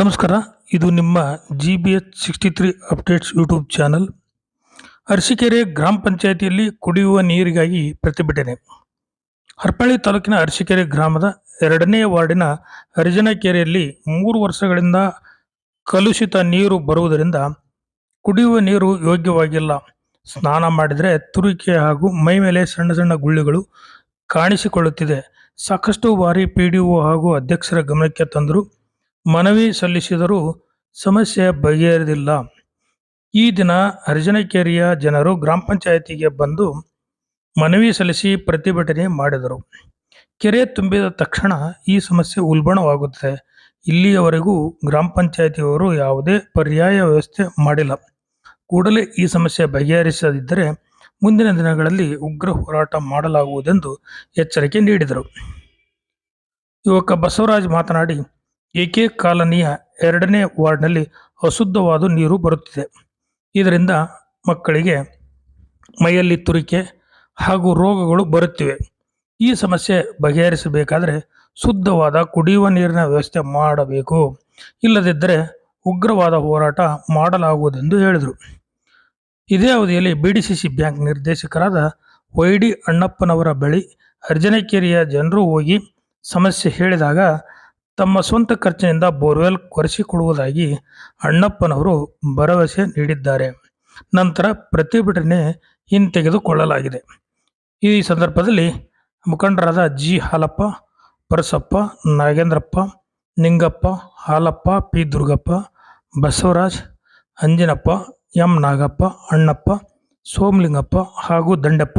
ನಮಸ್ಕಾರ, ಇದು ನಿಮ್ಮ G B H sixty three updates YouTube channel Arsikere ಗ್ರಾಮ ಪಂಚಾಯಿತಿಯಲ್ಲಿ ಕುಡಿಯುವ ನೀರಿಗಾಗಿ ಪ್ರತಿಭಟನೆ. ಹರ್ಪಳ್ಳಿ ತಾಲೂಕಿನ ಅರಸೀಕೆರೆ ಗ್ರಾಮದ ಎರಡನೇ ವಾರ್ಡಿನ ಅರಿಜನಕೆರೆಯಲ್ಲಿ ಮೂರು ವರ್ಷಗಳಿಂದ ಕಲುಷಿತ ನೀರು ಬರುವುದರಿಂದ ಕುಡಿಯುವ ನೀರು ಯೋಗ್ಯವಾಗಿಲ್ಲ. ಸ್ನಾನ ಮಾಡಿದರೆ ತುರಿಕೆ ಹಾಗೂ ಮೈ ಮೇಲೆ ಸಣ್ಣ ಸಣ್ಣ ಗುಳ್ಳೆಗಳು ಕಾಣಿಸಿಕೊಳ್ಳುತ್ತಿದೆ. ಸಾಕಷ್ಟು ಬಾರಿ ಪಿ ಡಿ ಒ ಹಾಗೂ ಅಧ್ಯಕ್ಷರ ಗಮನಕ್ಕೆ ತಂದರೂ ಮನವಿ ಸಲ್ಲಿಸಿದರೂ ಸಮಸ್ಯೆ ಬಗೆಹರಿದಿಲ್ಲ. ಈ ದಿನ ಅರ್ಜನಕೇರಿಯ ಜನರು ಗ್ರಾಮ ಪಂಚಾಯತಿಗೆ ಬಂದು ಮನವಿ ಸಲ್ಲಿಸಿ ಪ್ರತಿಭಟನೆ ಮಾಡಿದರು. ಕೆರೆ ತುಂಬಿದ ತಕ್ಷಣ ಈ ಸಮಸ್ಯೆ ಉಲ್ಬಣವಾಗುತ್ತದೆ. ಇಲ್ಲಿಯವರೆಗೂ ಗ್ರಾಮ ಪಂಚಾಯತಿಯವರು ಯಾವುದೇ ಪರ್ಯಾಯ ವ್ಯವಸ್ಥೆ ಮಾಡಿಲ್ಲ. ಕೂಡಲೇ ಈ ಸಮಸ್ಯೆ ಬಗೆಹರಿಸದಿದ್ದರೆ ಮುಂದಿನ ದಿನಗಳಲ್ಲಿ ಉಗ್ರ ಹೋರಾಟ ಮಾಡಲಾಗುವುದೆಂದು ಎಚ್ಚರಿಕೆ ನೀಡಿದರು. ಯುವಕ ಬಸವರಾಜ್ ಮಾತನಾಡಿ ಎಕೆ ಕಾಲನಿಯ ಎರಡನೇ ವಾರ್ಡ್ನಲ್ಲಿ ಅಶುದ್ಧವಾದ ನೀರು ಬರುತ್ತಿದೆ? ಇದರಿಂದ ಮಕ್ಕಳಿಗೆ ಮೈಯಲ್ಲಿ ತುರಿಕೆ ಹಾಗೂ ರೋಗಗಳು ಬರುತ್ತಿವೆ. ಈ ಸಮಸ್ಯೆ ಬಗೆಹರಿಸಬೇಕಾದರೆ ಶುದ್ಧವಾದ ಕುಡಿಯುವ ನೀರಿನ ವ್ಯವಸ್ಥೆ ಮಾಡಬೇಕು. ಇಲ್ಲದಿದ್ದರೆ ಉಗ್ರವಾದ ಹೋರಾಟ ಮಾಡಲಾಗುವುದೆಂದು ಹೇಳಿದರು. ಇದೇ ಅವಧಿಯಲ್ಲಿ ಬಿಡಿಸಿಸಿ ಬ್ಯಾಂಕ್ ನಿರ್ದೇಶಕರಾದ ವೈ ಡಿ ಅಣ್ಣಪ್ಪನವರ ಬಳಿ ಅರ್ಜನಕೇರಿಯ ಜನರು ಹೋಗಿ ಸಮಸ್ಯೆ ಹೇಳಿದಾಗ ತಮ್ಮ ಸ್ವಂತ ಖರ್ಚಿನಿಂದ ಬೋರ್ವೆಲ್ ಕೊರೆಸಿಕೊಡುವುದಾಗಿ ಅಣ್ಣಪ್ಪನವರು ಭರವಸೆ ನೀಡಿದ್ದಾರೆ. ನಂತರ ಪ್ರತಿಭಟನೆ ಹಿಂತೆಗೆದುಕೊಳ್ಳಲಾಗಿದೆ. ಈ ಸಂದರ್ಭದಲ್ಲಿ ಮುಖಂಡರಾದ G. Halappa, Parasappa, Nagendrappa, Ningappa, Halappa, P. Durgappa, Basavaraj, Anjinappa, M. Nagappa, Annappa, Somalingappa ಹಾಗೂ ದಂಡಪ್ಪ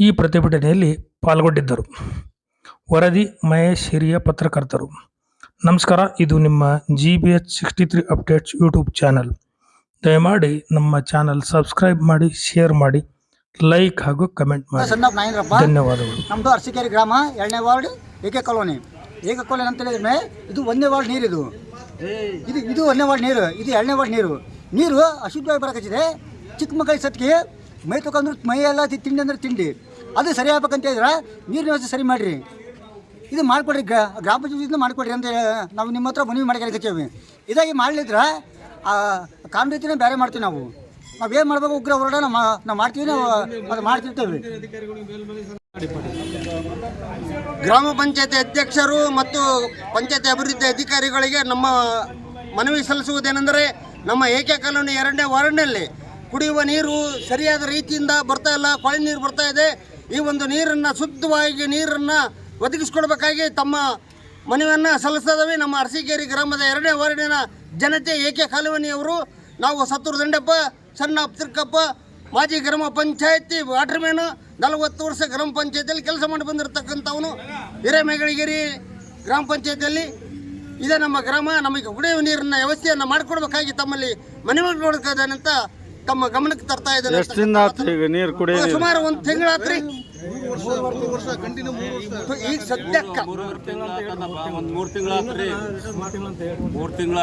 ಈ ಪ್ರತಿಭಟನೆಯಲ್ಲಿ ಪಾಲ್ಗೊಂಡಿದ್ದರು. ವರದಿ ಮಹೇಶ್ ಹಿರಿಯ ಪತ್ರಕರ್ತರು. ನಮಸ್ಕಾರ ಇದು ನಿಮ್ಮ G B H sixty three updates YouTube channel. ದಯಮಾಡಿ ನಮ್ಮ ಚಾನಲ್ ಸಬ್ಸ್ಕ್ರೈಬ್ ಮಾಡಿ ಶೇರ್ ಮಾಡಿ ಲೈಕ್ ಹಾಗೂ ಕಮೆಂಟ್ ಮಾಡಿ. ಸಣ್ಣ ಧನ್ಯವಾದಗಳು. ನಮ್ಮದು ಅರಸಿಕೇರಿ ಗ್ರಾಮ ಎರಡನೇ ವಾರ್ಡ್ ಏಕೆ ಕಾಲೋನಿ. ಏಕ ಕಾಲೋನಿ ಅಂತ ಹೇಳಿದ್ರೆ ಇದು ಒಂದನೇ ವಾರ್ಡ್ ನೀರು ಇದು. ಇದು ಇದು ಒಂದನೇ ವಾರ್ಡ್ ನೀರು ಇದು ಎರಡನೇ ವಾರ್ಡ್ ನೀರು. ನೀರು ಅಶುದ್ಧವಾಗಿ ಬರಕಚ್ಚಿದೆ. ಚಿಕ್ಕ ಮಕ್ಕಳಿಗೆ ಸತ್ಗೆ ಮೈ ತೊಗೊಂಡ್ರು ಮೈ ಎಲ್ಲ ತಿಂಡಿ ಅಂದ್ರೆ ತಿಂಡಿ. ಅದು ಸರಿ ಆಗ್ಬೇಕಂತ ಹೇಳಿದ್ರೆ ನೀರಿನ ವ್ಯವಸ್ಥೆ ಸರಿ ಮಾಡಿರಿ. ಇದು ಮಾಡಿಕೊಡ್ರಿ, ಗ್ರಾ, ಗ್ರಾಮ ಪಂಚಾಯತಿಯಿಂದ ಮಾಡಿಕೊಡ್ರಿ ಅಂತ ನಾವು ನಿಮ್ಮ ಹತ್ರ ಮನವಿ ಮಾಡ್ಕೊಳಕತ್ತೀವಿ ಇದಾಗಿ ಮಾಡಲಿದ್ರೆ ಕಾನೂನು ಬೇರೆ ಮಾಡ್ತೀವಿ ನಾವು. ನಾವು ಏನು ಮಾಡಬೇಕು ಉಗ್ರ ಹೋರಾಟ ನಾವು ನಾವು ಮಾಡ್ತೀವಿ, ನಾವು ಅದು ಮಾಡ್ತಿರ್ತೇವೆ. ಗ್ರಾಮ ಪಂಚಾಯತಿ ಅಧ್ಯಕ್ಷರು ಮತ್ತು ಪಂಚಾಯತಿ ಅಭಿವೃದ್ಧಿ ಅಧಿಕಾರಿಗಳಿಗೆ ನಮ್ಮ ಮನವಿ ಸಲ್ಲಿಸುವುದೇನೆಂದರೆ, ನಮ್ಮ ಏಕೆ ಎರಡನೇ ವಾರ್ಡ್ನಲ್ಲಿ ಕುಡಿಯುವ ನೀರು ಸರಿಯಾದ ರೀತಿಯಿಂದ ಬರ್ತಾ ಇಲ್ಲ, ಕೊಳೆ ನೀರು ಬರ್ತಾ ಇದೆ, ಈ ಒಂದು ನೀರನ್ನು ಶುದ್ಧವಾಗಿ ನೀರನ್ನು ಒದಗಿಸ್ಕೊಡ್ಬೇಕಾಗಿ ತಮ್ಮ ಮನವಿಯನ್ನು ಸಲ್ಲಿಸಿದವಿ. ನಮ್ಮ ಅರಸಿಗೆರಿ ಗ್ರಾಮದ ಎರಡನೇ ವಾರ್ಡಿನ ಜನತೆ ಎ ಕೆ ಕಾಲುವನಿಯವರು? ನಾವು ಸತ್ತೂರು ದಂಡಪ್ಪ, ಸಣ್ಣ ತಿರ್ಕಪ್ಪ ಮಾಜಿ ಗ್ರಾಮ ಪಂಚಾಯತಿ ವಾಟರ್ ಮ್ಯಾನು ನಲವತ್ತು ವರ್ಷ ಗ್ರಾಮ ಪಂಚಾಯತಿಯಲ್ಲಿ ಕೆಲಸ ಮಾಡಿ ಬಂದಿರತಕ್ಕಂಥವನು ಹಿರೇಮೆಗಳಿಗಿರಿ ಗ್ರಾಮ ಪಂಚಾಯತಿಯಲ್ಲಿ. ಇದೇ ನಮ್ಮ ಗ್ರಾಮ. ನಮಗೆ ಕುಡಿಯುವ ನೀರಿನ ವ್ಯವಸ್ಥೆಯನ್ನು ಮಾಡಿಕೊಡ್ಬೇಕಾಗಿ ತಮ್ಮಲ್ಲಿ ಮನವಿ ನೋಡ್ಕೋದೇನೆ ಅಂತ ತಮ್ಮ ಗಮನಕ್ಕೆ ತರ್ತಾ ಇದ್ದಾರೆ ಎಷ್ಟು ದಿನ ಆತು ಈಗ ನೀರು ಕುಡಿ ಸುಮಾರು ಒಂದು ತಿಂಗಳಾತ್ರಿ ಈಗ ಸದ್ಯಕ್ಕೆ ಒಂದು ಮೂರು ತಿಂಗಳ ಮೂರು ತಿಂಗಳ